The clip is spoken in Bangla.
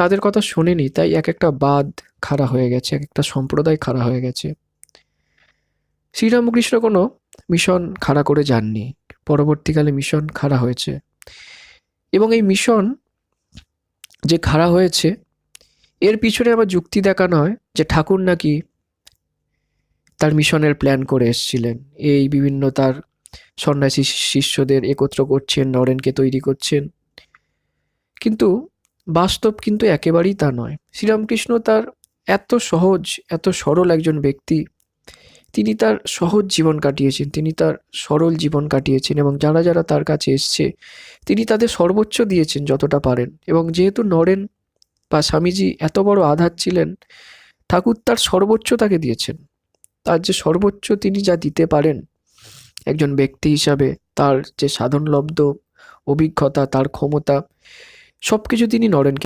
তাদের কথা শোনেনি, তাই এক একটা বাদ খাড়া হয়ে গেছে এক একটা সম্প্রদায় খাড়া হয়ে গেছে। শ্রীরামকৃষ্ণ কোনো মিশন খাড়া করে যাননি, পরবর্তীকালে মিশন খাড়া হয়েছে। এবং এই মিশন যে খাড়া হয়েছে, এর পিছনে আমার যুক্তি দেখা নয় যে ঠাকুর নাকি তার মিশনের প্ল্যান করে এসেছিলেন। এই বিভিন্ন তার সন্ন্যাসী শিষ্যদের একত্র করছেন, নরেনকে তৈরি করছেন। কিন্তু বাস্তব কিন্তু একেবারেই তা নয়। শ্রীরামকৃষ্ণ তার এত সহজ, এত সরল একজন ব্যক্তি। তিনি তার সহজ জীবন কাটিয়েছেন, তিনি তার সরল জীবন কাটিয়েছেন এবং যারা যারা তার কাছে এসছে, তিনি তাদের সর্বোচ্চ দিয়েছেন যতটা পারেন। এবং যেহেতু নরেন বা স্বামীজি এত বড় আধার ছিলেন, ঠাকুর তার সর্বোচ্চ তাকে দিয়েছেন। তার যে সর্বোচ্চ তিনি যা দিতে পারেন একজন ব্যক্তি হিসাবে, তার যে সাধনলব্ধ অভিজ্ঞতা, তার ক্ষমতা সব কিছু তিনি নরেনকে